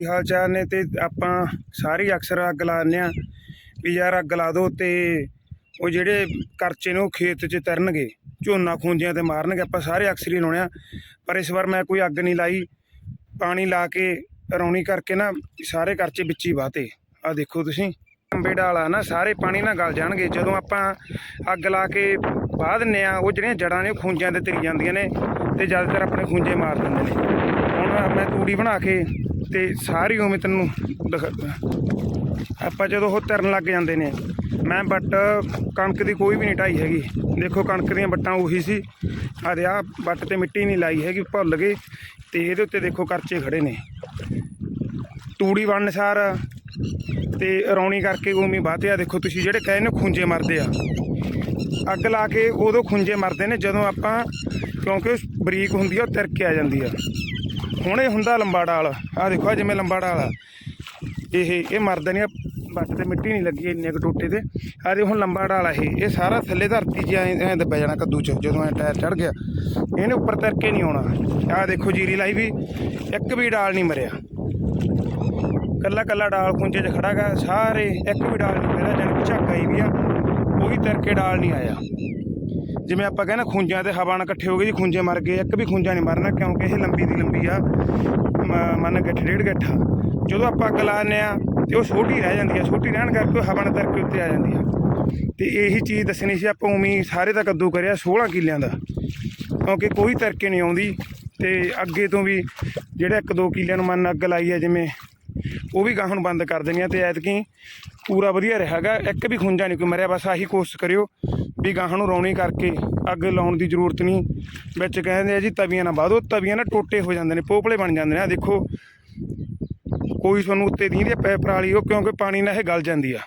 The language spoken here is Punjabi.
ਕੀ ਹਾਲ ਚਾਲ ਨੇ ਤੇ ਆਪਾਂ ਸਾਰੀ ਅਕਸਰ ਅੱਗ ਲਾਉਂਦੇ ਆ ਵੀ ਯਾਰ ਅੱਗ ਲਾ ਦੋ ਤੇ ਉਹ ਜਿਹੜੇ ਕਰਚੇ ਨੇ ਉਹ ਖੇਤ 'ਚ ਤਰਨਗੇ, ਝੋਨਾ ਖੂੰਜਿਆਂ ਤੇ ਮਾਰਨਗੇ, ਆਪਾਂ ਸਾਰੇ ਅਕਸਰ ਹੀ ਲਾਉਣੇ ਆ ਪਰ ਇਸ ਵਾਰ ਮੈਂ ਕੋਈ ਅੱਗ ਨਹੀਂ ਲਾਈ, ਪਾਣੀ ਲਾ ਕੇ ਰੌਣੀ ਕਰਕੇ ਨਾ ਸਾਰੇ ਕਰਚੇ ਵਿੱਚ ਹੀ ਵਾਤੇ ਆ ਦੇਖੋ ਤੁਸੀਂ, ਅੰਬੇ ਡਾਲਾ ਨਾ, ਸਾਰੇ ਪਾਣੀ ਨਾਲ ਗਲ ਜਾਣਗੇ। ਜਦੋਂ ਆਪਾਂ ਅੱਗ ਲਾ ਕੇ ਬਾਹ ਦਿੰਨੇ ਆ ਉਹ ਜਿਹੜੀਆਂ ਜੜਾਂ ਨੇ ਉਹ ਖੂੰਜਿਆਂ ਤੇ ਤਰੀ ਜਾਂਦੀਆਂ ਨੇ ਤੇ ਜ਼ਿਆਦਾਤਰ ਆਪਣੇ ਖੂੰਜੇ ਮਾਰ ਦਿੰਦੇ ਨੇ। ਹੁਣ ਮੈਂ ਤੂੜੀ ਬਣਾ ਕੇ ਤੇ ਸਾਰੀ ਉਵੇਂ ਤੈਨੂੰ ਆਪਾਂ ਜਦੋਂ ਉਹ ਤਰਨ ਲੱਗ ਜਾਂਦੇ ਨੇ, ਮੈਂ ਬੱਟ ਕਣਕ ਦੀ ਕੋਈ ਵੀ ਨਹੀਂ ਢਾਈ ਹੈਗੀ। ਦੇਖੋ ਕਣਕ ਦੀਆਂ ਬੱਟਾਂ ਉਹੀ ਸੀ। ਆ ਦੇ ਆ ਬੱਟ ਤੇ ਮਿੱਟੀ ਨਹੀਂ ਲਾਈ ਹੈਗੀ, ਭੁੱਲ ਗਏ। ਤੇ ਇਹਦੇ ਉੱਤੇ ਦੇਖੋ ਕਰਚੇ ਖੜੇ ਨੇ। ਤੂੜੀ ਬਣਨ ਸਾਰ ਤੇ ਰੌਣੀ ਕਰਕੇ ਉਮੀ ਬਾਤੇ ਆ ਦੇਖੋ ਤੁਸੀਂ ਜਿਹੜੇ ਕਹੇ ਨੇ ਖੁੰਝੇ ਮਰਦੇ ਆ। ਅੱਗ ਲਾ ਕੇ ਉਦੋਂ ਖੁੰਝੇ ਮਰਦੇ ਨੇ ਜਦੋਂ ਆਪਾਂ, ਕਿਉਂਕਿ ਬਰੀਕ ਹੁੰਦੀ ਆ, ਉਹ ਤਿਰਕ ਕੇ ਆ ਜਾਂਦੀ ਆ। ਹੁਣ ਇਹ ਹੁੰਦਾ ਲੰਬਾ ਡਾਲ। ਆ ਦੇਖੋ ਜਿਵੇਂ ਲੰਬਾ ਡਾਲ ਆ। ਇਹ ਇਹ ਮਰਦਾ ਨਹੀਂ ਬੱਟ ਤੇ ਮਿੱਟੀ ਨਹੀਂ ਲੱਗੀ ਇੰਨੇ ਕੁ ਟੋਟੇ ਤੇ। ਆ ਦੇ ਹੁਣ ਲੰਬਾ ਡਾਲ ਆ ਇਹ। ਇਹ ਸਾਰਾ ਥੱਲੇ ਧਰਤੀ 'ਚ ਐਂ ਐਂ ਦੱਬਿਆ ਜਾਣਾ ਕੱਦੂ 'ਚ, ਜਦੋਂ ਐ ਟਾਇਰ ਚੜ ਗਿਆ। ਇਹਨੇ ਉੱਪਰ ਤਰ ਕੇ ਨਹੀਂ ਆਉਣਾ। ਆ ਦੇਖੋ, ਜੀਰੀ ਲਾਈ ਵੀ, ਇੱਕ ਵੀ ਡਾਲ ਨਹੀਂ ਮਰਿਆ। ਕੱਲਾ ਕੱਲਾ ਡਾਲ ਖੁੰਝੇ 'ਚ ਖੜਾ ਗਾ ਸਾਰੇ ਇੱਕ ਵੀ ਡਾਲ ਨਹੀਂ ਮੇਰਾ ਜਾਨ ਝਾਕਾ ਹੀ ਵੀ ਆ, ਉਹ ਵੀ ਤਰ ਕੇ ਡਾਲ ਨਹੀਂ ਆਇਆ। ਜਿਵੇਂ ਆਪਾਂ ਕਹਿੰਦੇ ਖੁੰਝਾਂ ਤੇ ਹਵਾ ਨਾਲ ਇਕੱਠੇ ਹੋ ਗਏ ਜੀ, ਖੁੰਝੇ ਮਰ ਗਏ, ਇੱਕ ਵੀ ਖੁੰਝਾ ਨਹੀਂ ਮਰਨਾ, ਕਿਉਂਕਿ ਇਹ ਲੰਬੀ ਦੀ ਲੰਬੀ ਆ, ਮ- ਮੰਨ ਗੱਠ ਡੇਢ ਗੱਠਾ। ਜਦੋਂ ਆਪਾਂ ਅੱਗ ਲਾਉਂਦੇ ਆ ਤੇ ਉਹ ਛੋਟੀ ਰਹਿ ਜਾਂਦੀ ਆ, ਛੋਟੀ ਰਹਿਣ ਕਰਕੇ ਉਹ ਹਵਾ ਨਾਲ ਤਰ ਕੇ ਉੱਤੇ ਆ ਜਾਂਦੀ ਆ। ਤੇ ਇਹੀ ਚੀਜ਼ ਦੱਸਣੀ ਸੀ ਆਪਾਂ ਉਮੀ ਸਾਰੇ ਦਾ ਕੱਦੂ ਕਰਿਆ 16 ਕਿੱਲਿਆਂ ਦਾ। ਕਿਉਂਕਿ ਕੋਈ ਤਰਕੇ ਨਹੀਂ ਆਉਂਦੀ ਤੇ ਅੱਗੇ ਤੋਂ ਵੀ ਜਿਹੜੇ ਇੱਕ ਦੋ ਕਿੱਲਿਆਂ ਨੂੰ ਮੰਨ ਅੱਗ ਲਾਈ ਆ, ਜਿਵੇਂ ਉਹ ਵੀ ਗਾਹਾਂ ਨੂੰ ਬੰਦ ਕਰ ਦੇਣੀ ਆ ਤੇ ਐਤਕੀ ਪੂਰਾ ਵਧੀਆ ਰਿਹਾਗਾ। ਇੱਕ ਵੀ ਖੁੰਝਾ ਨਹੀਂ ਕੋਈ ਮਰਿਆ, ਬਸ ਆਹੀ ਕੋਸ਼ਿਸ਼ ਕਰਿਓ ਵੀ ਗਾਹਾਂ ਨੂੰ ਰੌਣੀ ਕਰਕੇ ਅੱਗ ਲਾਉਣ ਦੀ ਜ਼ਰੂਰਤ ਨਹੀਂ। ਵਿੱਚ ਕਹਿੰਦੇ ਆ ਜੀ, ਤਵੀਆਂ ਨਾ ਬਾਦੋ ਤਵੀਆਂ ਨਾ ਟੋਟੇ ਹੋ ਜਾਂਦੇ ਨੇ, ਪੋਪਲੇ ਬਣ ਜਾਂਦੇ ਨੇ। ਆ ਦੇਖੋ, ਕੋਈ ਤੁਹਾਨੂੰ ਉੱਤੇ ਦੀ ਪੈ ਪਰਾਲੀ, ਉਹ ਕਿਉਂਕਿ ਪਾਣੀ ਨਾਲ ਇਹ ਗਲ ਜਾਂਦੀ ਆ।